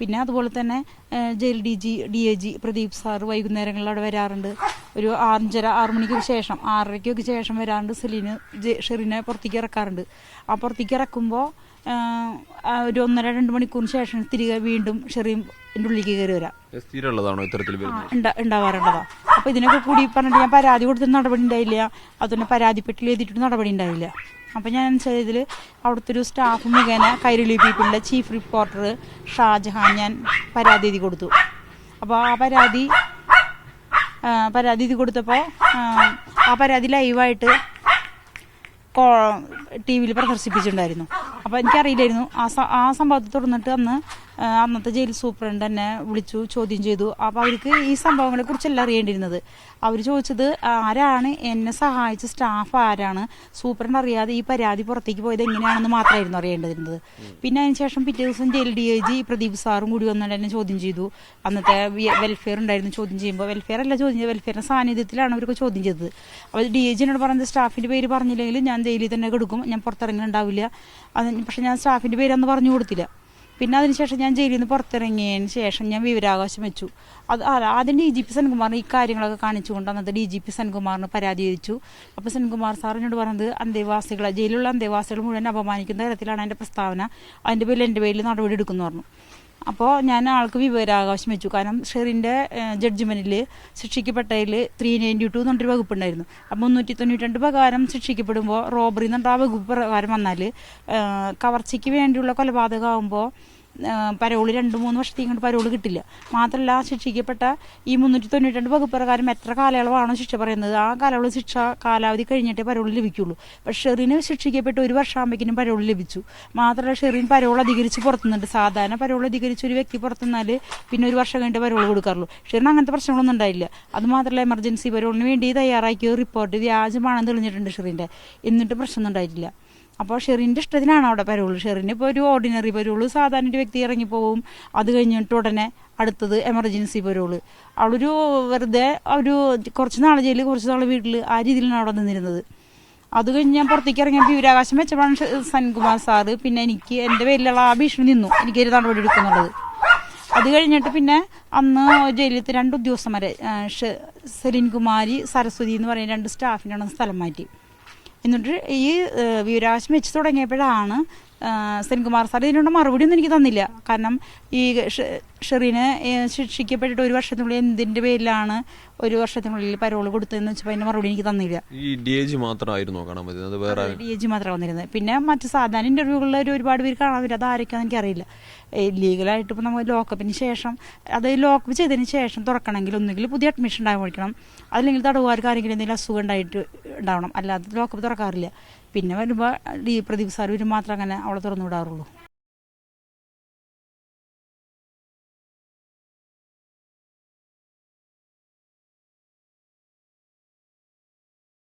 പിന്നെ അതുപോലെ തന്നെ jail D G D A G Pradeep sir വൈകുന്നേരങ്ങളിൽ അവിടെ വരാറുണ്ട്. ഒരു അഞ്ചര ആറു മണിക്ക് ശേഷം ആറരയ്ക്കൊക്കെ ശേഷം വരാറുണ്ട് സെലീന് ഷെറിനെ പുറത്തേക്ക് ഇറക്കാറുണ്ട്. ആ പുറത്തേക്ക് ഇറക്കുമ്പോൾ ഒരു ഒന്നര രണ്ട് മണിക്കൂറിന് ശേഷം തിരികെ വീണ്ടും ഷെറിയും എന്റെ ഉള്ളിലേക്ക് കയറി വരാം. സ്ഥിരമുള്ളതാണോ ഇത്തരത്തിൽ ആ, വരുന്നത് ഉണ്ടാ- ഉണ്ടാവാറുള്ളതാ അപ്പൊ ഇതിനൊക്കെ കൂടി പറഞ്ഞിട്ട് ഞാൻ പരാതി കൊടുത്തിട്ട് നടപടി ഉണ്ടായില്ല. അതുപോലെ പരാതിപ്പെട്ടിൽ എഴുതിയിട്ട് നടപടി ഉണ്ടായില്ല. അപ്പൊ ഞാൻ ചെയ്തതിൽ അവിടുത്തെ ഒരു സ്റ്റാഫ് മുഖേന കൈരളി പീപ്പിളിന്റെ ചീഫ് റിപ്പോർട്ടർ ഷാജഹാൻ ഞാൻ പരാതി എഴുതി കൊടുത്തു. അപ്പോൾ ആ പരാതി പരാതി എഴുതി കൊടുത്തപ്പോൾ ആ പരാതി ലൈവായിട്ട് ടി വിയിൽ പ്രദർശിപ്പിച്ചിട്ടുണ്ടായിരുന്നു. അപ്പോൾ എനിക്കറിയില്ലായിരുന്നു. ആ ആ സംഭവത്തെ തുടർന്നിട്ട് അന്ന് അന്നത്തെ ജയിൽ സൂപ്രണ്ട് തന്നെ വിളിച്ചു ചോദ്യം ചെയ്തു. അപ്പോൾ അവർക്ക് ഈ സംഭവങ്ങളെ കുറിച്ചല്ല അറിയേണ്ടിയിരുന്നത്. അവർ ചോദിച്ചത് ആരാണ്? എന്നെ സഹായിച്ച സ്റ്റാഫ് ആരാണ്? സൂപ്രണ്ട് അറിയാതെ ഈ പരാതി പുറത്തേക്ക് പോയത് എങ്ങനെയാണെന്ന് മാത്രമായിരുന്നു അറിയേണ്ടിരുന്നത് പിന്നെ അതിന് ശേഷം പിറ്റേ ദിവസം jail D I G Pradeep സാറും കൂടി വന്നിട്ട് എന്നെ ചോദ്യം ചെയ്തു. അന്നത്തെ വെൽഫെയർ ഉണ്ടായിരുന്നു ചോദ്യം ചെയ്യുമ്പോൾ വെൽഫെയർ അല്ല ചോദ്യം ചെയ്തത് വെൽഫെയറിന്റെ സാന്നിധ്യത്തിലാണ് അവർക്ക് ചോദ്യം ചെയ്തത്. അപ്പോൾ ഡി ഐ ജിനോട് പറഞ്ഞത് സ്റ്റാഫിന്റെ പേര് പറഞ്ഞില്ലെങ്കിൽ ഞാൻ ജയിലിൽ തന്നെ കൊടുക്കും ഞാൻ പുറത്തിറങ്ങി ഉണ്ടാവില്ല അത് പക്ഷെ ഞാൻ സ്റ്റാഫിന്റെ പേര് അന്ന് പറഞ്ഞു കൊടുത്തില്ല. പിന്നെ അതിനുശേഷം ഞാൻ ജയിലിൽ നിന്ന് പുറത്തിറങ്ങിയതിന് ശേഷം ഞാൻ വിവരാവകാശം വെച്ചു. അത് ആദ്യം ഡി ജി പി സെൻകുമാറിന് ഈ കാര്യങ്ങളൊക്കെ കാണിച്ചുകൊണ്ട് അന്നത്തെ ഡി ജി പി സെൻകുമാറിന് പരാതി അയച്ചു അപ്പോൾ സെൻകുമാർ സാർ എന്നോട് പറഞ്ഞത് അന്തേവാസികളെ ജയിലിലുള്ള അന്തേവാസികൾ മുഴുവൻ അപമാനിക്കുന്ന തരത്തിലാണ് എന്റെ പ്രസ്താവന. അതിന്റെ പേരിൽ എന്റെ പേരിൽ നടപടി എടുക്കുന്നു പറഞ്ഞു. അപ്പോൾ ഞാൻ ആൾക്ക് വിവരാവകാശം വെച്ചു. കാരണം ഷെറിന്റെ ജഡ്ജ്മെന്റിൽ ശിക്ഷിക്കപ്പെട്ടതിൽ ത്രീ നയന്റി ടു എന്നൊരു വകുപ്പുണ്ടായിരുന്നു. അപ്പോൾ മുന്നൂറ്റി തൊണ്ണൂറ്റി രണ്ട് പ്രകാരം ശിക്ഷിക്കപ്പെടുമ്പോൾ റോബറി എന്നുണ്ട് ആ വകുപ്പ് പ്രകാരം വന്നാൽ കവർച്ചയ്ക്ക് വേണ്ടിയുള്ള കൊലപാതകമാകുമ്പോൾ പരോൾ രണ്ട് മൂന്ന് വർഷത്തേക്ക് ഇങ്ങോട്ട് പരോൾ കിട്ടില്ല. മാത്രമല്ല ശിക്ഷിക്കപ്പെട്ട ഈ മുന്നൂറ്റി തൊണ്ണൂറ്റി രണ്ട് വകുപ്പ് പ്രകാരം എത്ര കാലയളവാണോ ശിക്ഷ പറയുന്നത്. ആ കാലയളവ് ശിക്ഷ കാലാവധി കഴിഞ്ഞിട്ടേ പരോൾ ലഭിക്കുള്ളൂ. പക്ഷെ ഷെറിന് ശിക്ഷിക്കപ്പെട്ട് ഒരു വർഷമാകുമ്പോഴേക്കും പരോൾ ലഭിച്ചു. മാത്രമല്ല ഷെറിൻ പരോൾ അധികരിച്ച് പുറത്തുന്നുണ്ട്. സാധാരണ പരോൾ അധികരിച്ച് ഒരു വ്യക്തി പുറത്തുനിന്നാൽ പിന്നെ ഒരു വർഷം കഴിഞ്ഞിട്ട് പരോൾ കൊടുക്കാറുള്ളൂ. ഷെറിന് അങ്ങനത്തെ പ്രശ്നങ്ങളൊന്നും ഉണ്ടായില്ല. അത് മാത്രമല്ല എമർജൻസി പരോളിന് വേണ്ടി തയ്യാറാക്കിയ റിപ്പോർട്ട് വ്യാജമാണെന്ന് തെളിഞ്ഞിട്ടുണ്ട് ഷെറിന്റെ. എന്നിട്ട് പ്രശ്നമൊന്നും ഉണ്ടായിട്ടില്ല. അപ്പോൾ ഷെറിന്റെ ഇഷ്ടത്തിനാണ് അവിടെ പരോൾ. ഷെറിന് ഇപ്പോൾ ഒരു ഓർഡിനറി പരോൾ. സാധാരണ ഒരു വ്യക്തി ഇറങ്ങിപ്പോവും അത് കഴിഞ്ഞിട്ട് ഉടനെ അടുത്തത് എമർജൻസി പരോൾ. അവളൊരു വെറുതെ ഒരു കുറച്ച് നാൾ ജയിലിൽ കുറച്ച് നാൾ വീട്ടിൽ ആ രീതിയിലാണ് അവിടെ നിന്നിരുന്നത്. അത് കഴിഞ്ഞ് ഞാൻ പുറത്തേക്ക് ഇറങ്ങിയ വിവരാകാശം വെച്ചപ്പോഴാണ് സൻകുമാർ സാറ് പിന്നെ എനിക്ക് എന്റെ പേരിലുള്ള ആ ഭീഷണി നിന്നു. എനിക്കൊരു നടപടി എടുക്കുന്നുള്ളത്. അത് കഴിഞ്ഞിട്ട് പിന്നെ അന്ന് ജയിലിലത്തെ രണ്ട് ഉദ്യോഗസ്ഥന്മാരെ സെലിൻകുമാരി സെലിൻ കുമാരി സരസ്വതി എന്ന് പറയുന്ന രണ്ട് സ്റ്റാഫിനാണ് സ്ഥലം മാറ്റി. എന്നിട്ട് ഈ വിവരാശം വെച്ച് തുടങ്ങിയപ്പോഴാണ് സെൻകുമാർ സാർ ഇതിനുള്ള മറുപടി ഒന്നും എനിക്ക് തന്നില്ല. കാരണം ഈ ഷെറിനെ ശിക്ഷിക്കപ്പെട്ടിട്ട് ഒരു വർഷത്തിനുള്ളിൽ എന്തിന്റെ പേരിലാണ് ഒരു വർഷത്തിനുള്ളിൽ പരോൾ കൊടുത്തതെന്ന് വെച്ചപ്പോൾ അതിന്റെ മറുപടി എനിക്ക് തന്നില്ല. ഈ ഡി എ ജി മാത്രമായിരുന്നു കാണാൻ പറ്റുന്നത് വേറെ ഡി എ ജി മാത്രമാണ് വന്നിരുന്നത്. പിന്നെ മറ്റു സാധാരണ ഇന്റർവ്യൂകളിൽ ഒരു ഒരുപാട് പേര് കാണാൻ പറ്റും അത് ആരൊക്കെയാണെന്ന് എനിക്കറിയില്ല. ലീഗലായിട്ട് ഇപ്പോൾ നമ്മൾ ലോക്കപ്പിന് ശേഷം അത് ലോക്കപ്പ് ചെയ്തതിന് ശേഷം തുറക്കണമെങ്കിൽ ഒന്നുകിൽ പുതിയ അഡ്മിഷൻ ഉണ്ടായിരിക്കണം അല്ലെങ്കിൽ തടവുകാർക്ക് ആരെങ്കിലും എന്തെങ്കിലും അസുഖം ഉണ്ടായിട്ട് ഉണ്ടാവണം. അല്ലാതെ ലോക്കപ്പ് തുറക്കാറില്ല. പിന്നെ വരുമ്പോൾ സാർ വരും മാത്രം അങ്ങനെ അവളെ തുറന്നു വിടാറുള്ളൂ.